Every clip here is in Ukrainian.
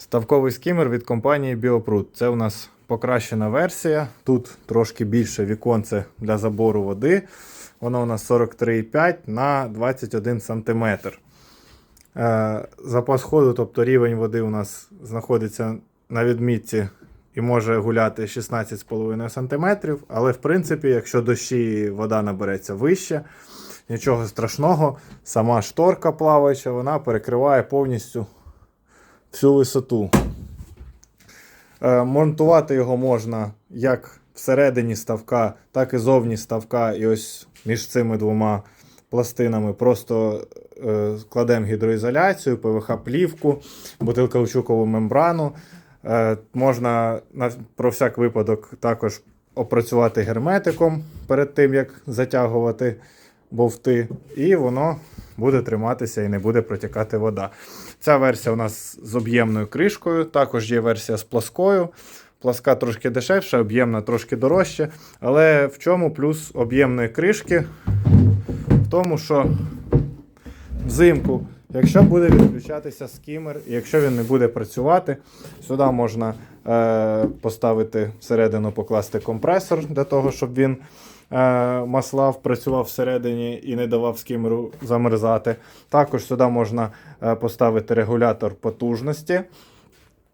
Ставковий скімер від компанії Біопрут. Це у нас покращена версія. Тут трошки більше віконце для забору води. Воно у нас 43,5 на 21 см. Запас ходу, тобто рівень води у нас знаходиться на відмітці і може гуляти 16,5 см. Але в принципі, якщо дощі вода набереться вище, нічого страшного. Сама шторка плаваюча, вона перекриває повністю всю висоту. Е, Монтувати його можна як всередині ставка, так і зовні ставка. І ось між цими двома пластинами просто е, кладемо гідроізоляцію, ПВХ-плівку, бутилкаучукову мембрану. Е, можна на, про всяк випадок також опрацювати герметиком перед тим, як затягувати бовти, і воно буде триматися і не буде протікати вода. Ця версія у нас з об'ємною кришкою, також є версія з пласкою. Пласка трошки дешевша, об'ємна трошки дорожче. Але в чому плюс об'ємної кришки? В тому, що взимку, якщо буде відключатися скімер, і якщо він не буде працювати, сюди можна е, поставити всередину, покласти компресор для того, щоб він е, масла працював всередині і не давав скімеру замерзати. Також сюди можна е, поставити регулятор потужності.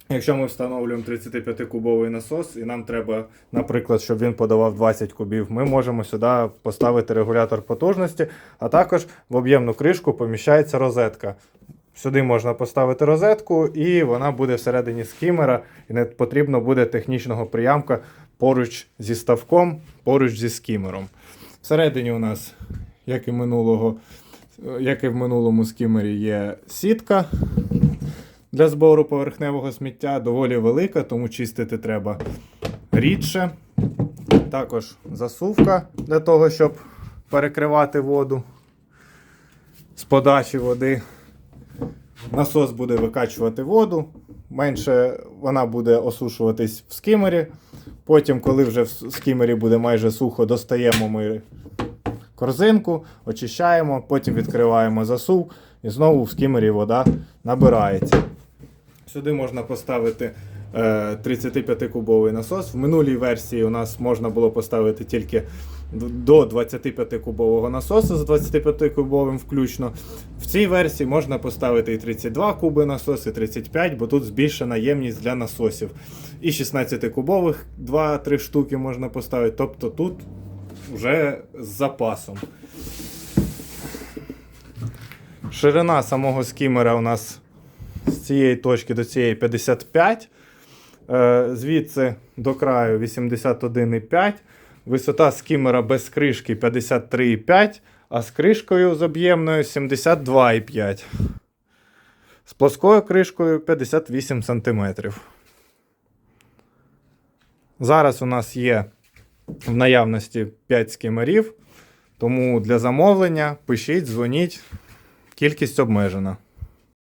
Якщо ми встановлюємо 35-кубовий насос, і нам треба, наприклад, щоб він подавав 20 кубів, ми можемо сюди поставити регулятор потужності, а також в об'ємну кришку поміщається розетка. Сюди можна поставити розетку, і вона буде всередині скімера, і не потрібно буде технічного приямка поруч зі ставком, поруч зі скімером. Всередині у нас, як і минулого, як і в минулому скімері, є сітка для збору поверхневого сміття доволі велика, тому чистити треба рідше. Також засувка для того, щоб перекривати воду з подачі води. Насос буде викачувати воду, менше вона буде осушуватись в скимері. Потім, коли вже в скимері буде майже сухо, достаємо ми корзинку, очищаємо, потім відкриваємо засув і знову в скимері вода набирається. Сюди можна поставити е, 35-кубовий насос. В минулій версії у нас можна було поставити тільки до 25-кубового насосу з 25-кубовим включно. В цій версії можна поставити і 32 куби насос, і 35, бо тут збільшена ємність для насосів. І 16-кубових 2-3 штуки можна поставити. Тобто тут вже з запасом. Ширина самого скімера у нас цієї точки до цієї 55. Е, Звідси до краю 81,5. Висота скімера без кришки 53,5, а з кришкою з об'ємною 72,5. З плоскою кришкою 58 см. Зараз у нас є в наявності 5 скімерів. Тому для замовлення пишіть, дзвоніть. Кількість обмежена.